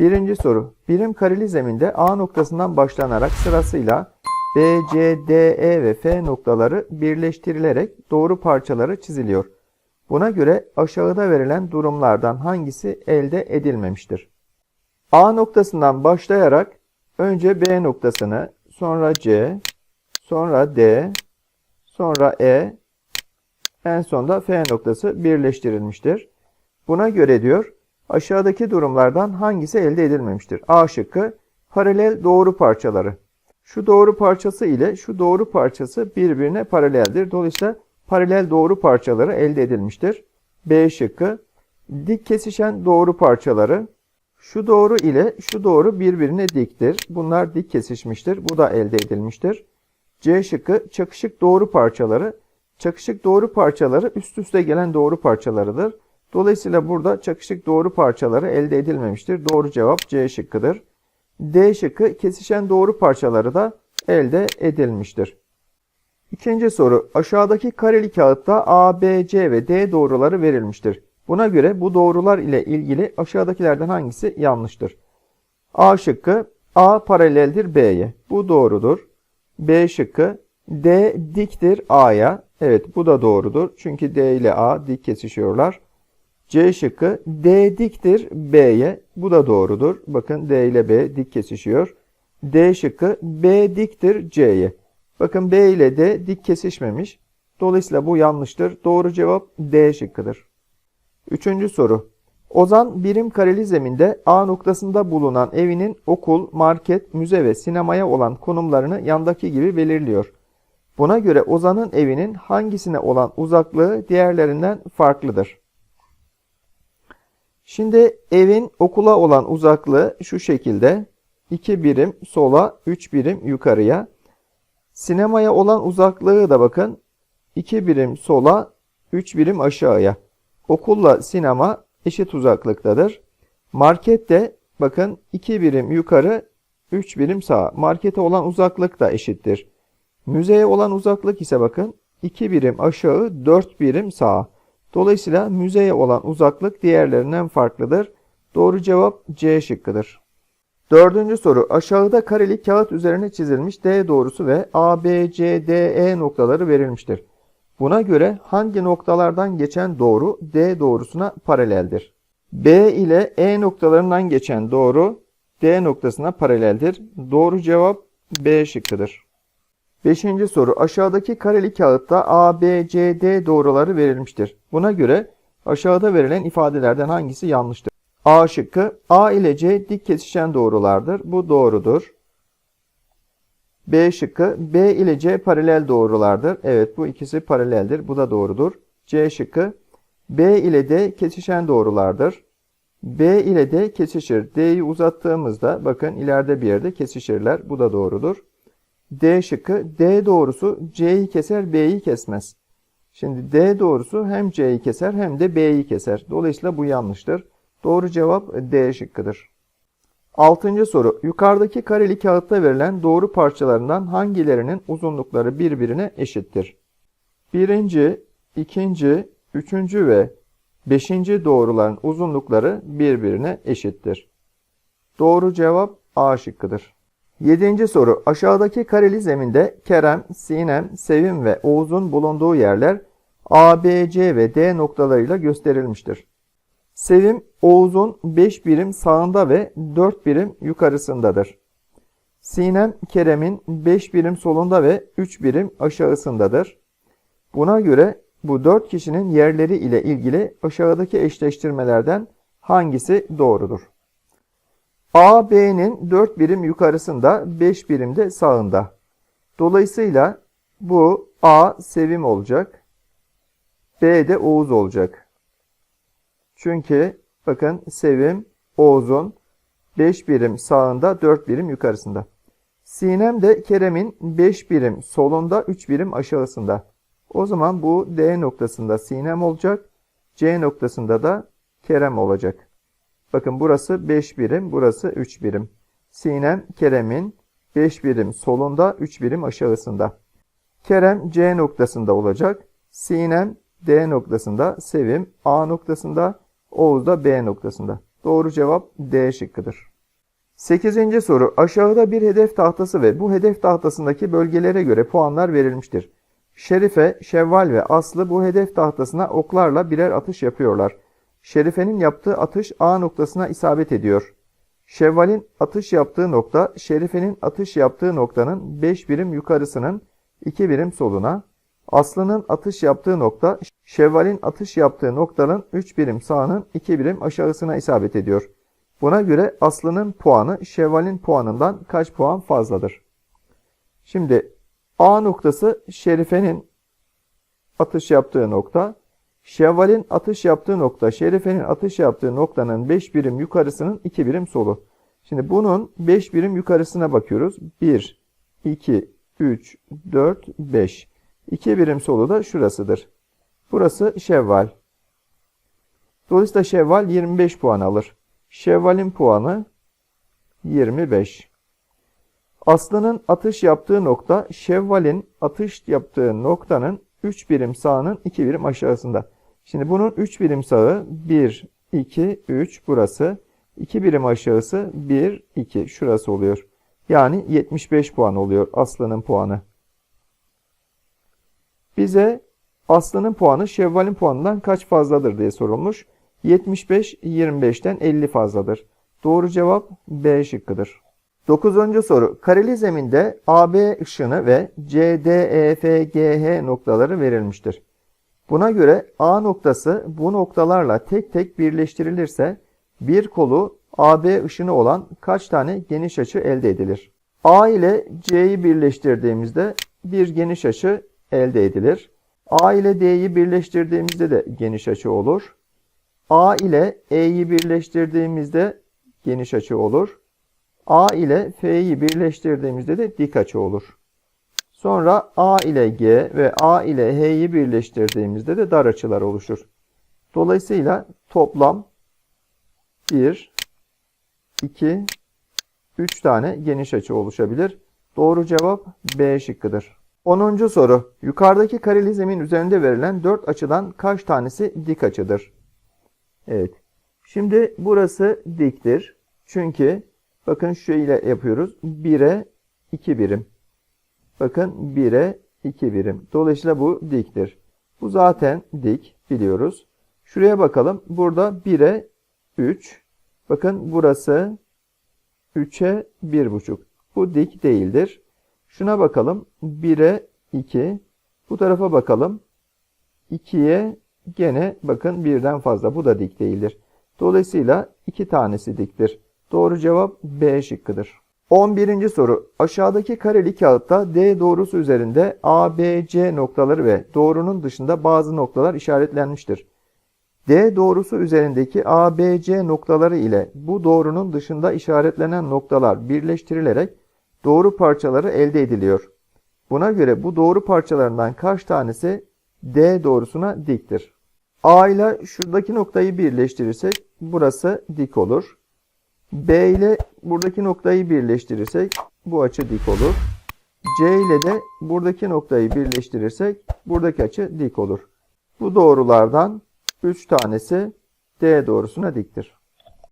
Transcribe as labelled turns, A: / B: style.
A: Birinci soru. Birim kareli zeminde A noktasından başlanarak sırasıyla B, C, D, E ve F noktaları birleştirilerek doğru parçaları çiziliyor. Buna göre aşağıda verilen durumlardan hangisi elde edilmemiştir? A noktasından başlayarak önce B noktasını, sonra C, sonra D, sonra E, en sonda F noktası birleştirilmiştir. Buna göre diyor aşağıdaki durumlardan hangisi elde edilmemiştir? A şıkkı paralel doğru parçaları. Şu doğru parçası ile şu doğru parçası birbirine paraleldir. Dolayısıyla paralel doğru parçaları elde edilmiştir. B şıkkı dik kesişen doğru parçaları. Şu doğru ile şu doğru birbirine diktir. Bunlar dik kesişmiştir. Bu da elde edilmiştir. C şıkkı çakışık doğru parçaları. Çakışık doğru parçaları üst üste gelen doğru parçalarıdır. Dolayısıyla burada çakışık doğru parçaları elde edilmemiştir. Doğru cevap C şıkkıdır. D şıkkı kesişen doğru parçaları da elde edilmiştir. İkinci soru. Aşağıdaki kareli kağıtta A, B, C ve D doğruları verilmiştir. Buna göre bu doğrular ile ilgili aşağıdakilerden hangisi yanlıştır? A şıkkı A paraleldir B'ye. Bu doğrudur. B şıkkı D diktir A'ya. Evet bu da doğrudur. Çünkü D ile A dik kesişiyorlar. C şıkkı D diktir B'ye. Bu da doğrudur. Bakın D ile B dik kesişiyor. D şıkkı B diktir C'ye. Bakın B ile D dik kesişmemiş. Dolayısıyla bu yanlıştır. Doğru cevap D şıkkıdır. Üçüncü soru. Ozan birim kareli zeminde A noktasında bulunan evinin okul, market, müze ve sinemaya olan konumlarını yandaki gibi belirliyor. Buna göre Ozan'ın evinin hangisine olan uzaklığı diğerlerinden farklıdır? Şimdi evin okula olan uzaklığı şu şekilde. 2 birim sola, 3 birim yukarıya. Sinemaya olan uzaklığı da bakın 2 birim sola, 3 birim aşağıya. Okulla sinema eşit uzaklıktadır. Market de bakın 2 birim yukarı, 3 birim sağa. Markete olan uzaklık da eşittir. Müzeye olan uzaklık ise bakın 2 birim aşağı, 4 birim sağa. Dolayısıyla müzeye olan uzaklık diğerlerinden farklıdır. Doğru cevap C şıkkıdır. Dördüncü soru. Aşağıda kareli kağıt üzerine çizilmiş D doğrusu ve A, B, C, D, E noktaları verilmiştir. Buna göre hangi noktalardan geçen doğru D doğrusuna paraleldir? B ile E noktalarından geçen doğru D noktasına paraleldir. Doğru cevap B şıkkıdır. Beşinci soru. Aşağıdaki kareli kağıtta A, B, C, D doğruları verilmiştir. Buna göre aşağıda verilen ifadelerden hangisi yanlıştır? A şıkkı A ile C dik kesişen doğrulardır. Bu doğrudur. B şıkkı B ile C paralel doğrulardır. Evet bu ikisi paraleldir. Bu da doğrudur. C şıkkı B ile D kesişen doğrulardır. B ile D kesişir. D'yi uzattığımızda bakın ileride bir yerde kesişirler. Bu da doğrudur. D şıkkı D doğrusu C'yi keser B'yi kesmez. Şimdi D doğrusu hem C'yi keser hem de B'yi keser. Dolayısıyla bu yanlıştır. Doğru cevap D şıkkıdır. Altıncı soru. Yukarıdaki kareli kağıtta verilen doğru parçalarından hangilerinin uzunlukları birbirine eşittir? Birinci, ikinci, üçüncü ve beşinci doğruların uzunlukları birbirine eşittir. Doğru cevap A şıkkıdır. Yedinci soru. Aşağıdaki kareli zeminde Kerem, Sinem, Sevim ve Oğuz'un bulunduğu yerler A, B, C ve D noktalarıyla gösterilmiştir. Sevim, Oğuz'un 5 birim sağında ve 4 birim yukarısındadır. Sinem, Kerem'in 5 birim solunda ve 3 birim aşağısındadır. Buna göre bu 4 kişinin yerleri ile ilgili aşağıdaki eşleştirmelerden hangisi doğrudur? A, B'nin 4 birim yukarısında, 5 birim de sağında. Dolayısıyla bu A Sevim olacak. B de Oğuz olacak. Çünkü bakın Sevim, Oğuz'un 5 birim sağında, 4 birim yukarısında. Sinem de Kerem'in 5 birim solunda, 3 birim aşağısında. O zaman bu D noktasında Sinem olacak. C noktasında da Kerem olacak. Bakın burası 5 birim, burası 3 birim. Sinem Kerem'in 5 birim solunda, 3 birim aşağısında. Kerem C noktasında olacak. Sinem D noktasında, Sevim A noktasında, Oğuz da B noktasında. Doğru cevap D şıkkıdır. 8. soru. Aşağıda bir hedef tahtası ve bu hedef tahtasındaki bölgelere göre puanlar verilmiştir. Şerife, Şevval ve Aslı bu hedef tahtasına oklarla birer atış yapıyorlar. Şerife'nin yaptığı atış A noktasına isabet ediyor. Şevval'in atış yaptığı nokta, Şerife'nin atış yaptığı noktanın 5 birim yukarısının 2 birim soluna, Aslı'nın atış yaptığı nokta, Şevval'in atış yaptığı noktanın 3 birim sağının 2 birim aşağısına isabet ediyor. Buna göre Aslı'nın puanı Şevval'in puanından kaç puan fazladır? Şimdi A noktası Şerife'nin atış yaptığı nokta. Şevval'in atış yaptığı nokta, Şerife'nin atış yaptığı noktanın 5 birim yukarısının 2 birim solu. Şimdi bunun 5 birim yukarısına bakıyoruz. 1, 2, 3, 4, 5. 2 birim solu da şurasıdır. Burası Şevval. Dolayısıyla Şevval 25 puan alır. Şevval'in puanı 25. Aslı'nın atış yaptığı nokta Şevval'in atış yaptığı noktanın 3 birim sağının 2 birim aşağısında. Şimdi bunun 3 birim sağı 1, 2, 3 burası. 2 birim aşağısı 1, 2 şurası oluyor. Yani 75 puan oluyor Aslı'nın puanı. Bize Aslı'nın puanı Şevval'in puanından kaç fazladır diye sorulmuş. 75 25'ten 50 fazladır. Doğru cevap B şıkkıdır. 9. soru. Kareli zeminde AB ışını ve CDEFGH noktaları verilmiştir. Buna göre A noktası bu noktalarla tek tek birleştirilirse bir kolu AB ışını olan kaç tane geniş açı elde edilir? A ile C'yi birleştirdiğimizde bir geniş açı elde edilir. A ile D'yi birleştirdiğimizde de geniş açı olur. A ile E'yi birleştirdiğimizde geniş açı olur. A ile F'yi birleştirdiğimizde de dik açı olur. Sonra A ile G ve A ile H'yi birleştirdiğimizde de dar açılar oluşur. Dolayısıyla toplam 1, 2, 3 tane geniş açı oluşabilir. Doğru cevap B şıkkıdır. 10. soru. Yukarıdaki kareli zemin üzerinde verilen 4 açıdan kaç tanesi dik açıdır? Evet. Şimdi burası diktir. Çünkü bakın şöyle yapıyoruz. 1'e 2 birim. Bakın 1'e 2 birim. Dolayısıyla bu diktir. Bu zaten dik biliyoruz. Şuraya bakalım. Burada 1'e 3. Bakın burası 3'e 1,5. Bu dik değildir. Şuna bakalım. 1'e 2. Bu tarafa bakalım. 2'ye gene bakın birden fazla. Bu da dik değildir. Dolayısıyla iki tanesi diktir. Doğru cevap B şıkkıdır. 11. soru. Aşağıdaki kareli kağıtta D doğrusu üzerinde A, B, C noktaları ve doğrunun dışında bazı noktalar işaretlenmiştir. D doğrusu üzerindeki A, B, C noktaları ile bu doğrunun dışında işaretlenen noktalar birleştirilerek doğru parçaları elde ediliyor. Buna göre bu doğru parçalarından kaç tanesi D doğrusuna diktir? A ile şuradaki noktayı birleştirirsek burası dik olur. B ile buradaki noktayı birleştirirsek bu açı dik olur. C ile de buradaki noktayı birleştirirsek buradaki açı dik olur. Bu doğrulardan 3 tanesi D doğrusuna diktir.